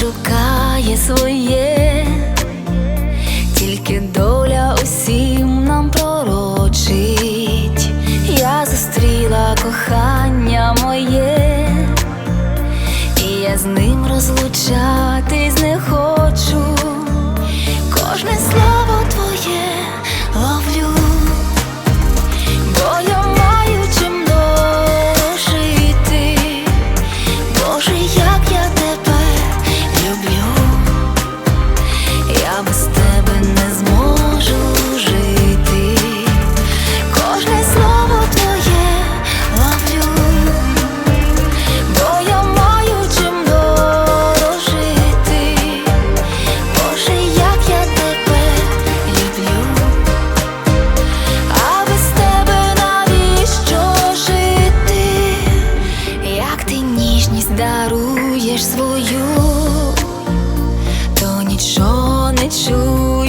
шукає своє, тільки доля усім нам пророчить, я зустріла кохання моє, і я з ним розлучатись не. чуєш свою, то нічого не чуєш.